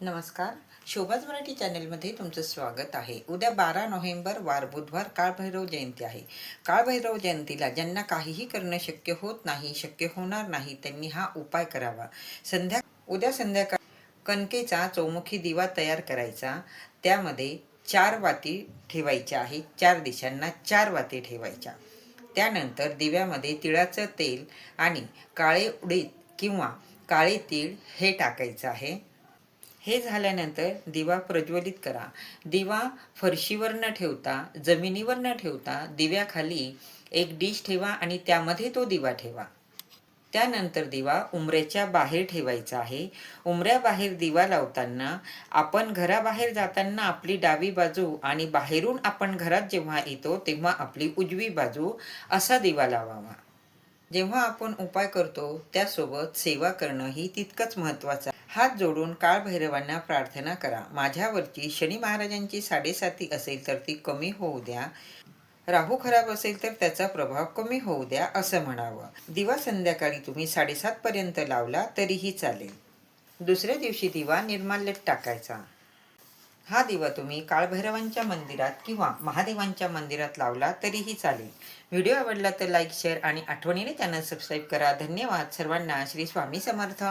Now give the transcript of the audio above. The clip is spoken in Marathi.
नमस्कार. शोभाज मराठी चॅनलमध्ये तुमचं स्वागत आहे. उद्या बारा नोव्हेंबर वार बुधवार काळभैरव जयंती आहे. काळभैरव जयंतीला ज्यांना काहीही करणं शक्य होत नाही शक्य होणार नाही त्यांनी हा उपाय करावा. संध्या उद्या संध्याकाळ कणकेचा चौमुखी दिवा तयार करायचा. त्यामध्ये चार वाती ठेवायच्या आहेत. चार दिशांना चार वाती ठेवायच्या. त्यानंतर दिव्यामध्ये तिळाचं तेल आणि काळे उडीद किंवा काळे तीळ हे टाकायचं आहे. हे झाल्यानंतर दिवा प्रज्वलित करा. दिवा फरशीवर न ठेवता जमिनीवर न ठेवता दिव्याखाली एक डिश ठेवा आणि त्यामध्ये तो दिवा ठेवा. त्यानंतर दिवा उमऱ्याच्या बाहेर ठेवायचा आहे. उमऱ्याबाहेर दिवा लावताना आपण घराबाहेर जाताना आपली डावी बाजू आणि बाहेरून आपण घरात जेव्हा येतो तेव्हा आपली उजवी बाजू असा दिवा लावावा. जेव्हा आपण उपाय करतो त्यासोबत सेवा करणं ही तितकंच महत्त्वाचं आहे. हात जोडून काळभैरवांना प्रार्थना करा. माझ्यावरची शनी महाराजांची साडेसाती असेल तर ती कमी होऊ द्या. राहू खराब असेल तर त्याचा प्रभाव कमी होऊ द्या असं म्हणावं. दिवा संध्याकाळी तुम्ही साडेसात पर्यंत लावला तरीही चालेल. दुसऱ्या दिवशी दिवा निर्माल्यात टाकायचा. हा दिवा तुम्ही काळभैरवांच्या मंदिरात किंवा महादेवांच्या मंदिरात लावला तरीही चालेल. व्हिडिओ आवडला तर लाईक शेअर आणि आठवणीने त्यांना सबस्क्राईब करा. धन्यवाद. सर्वांना श्री स्वामी समर्थ.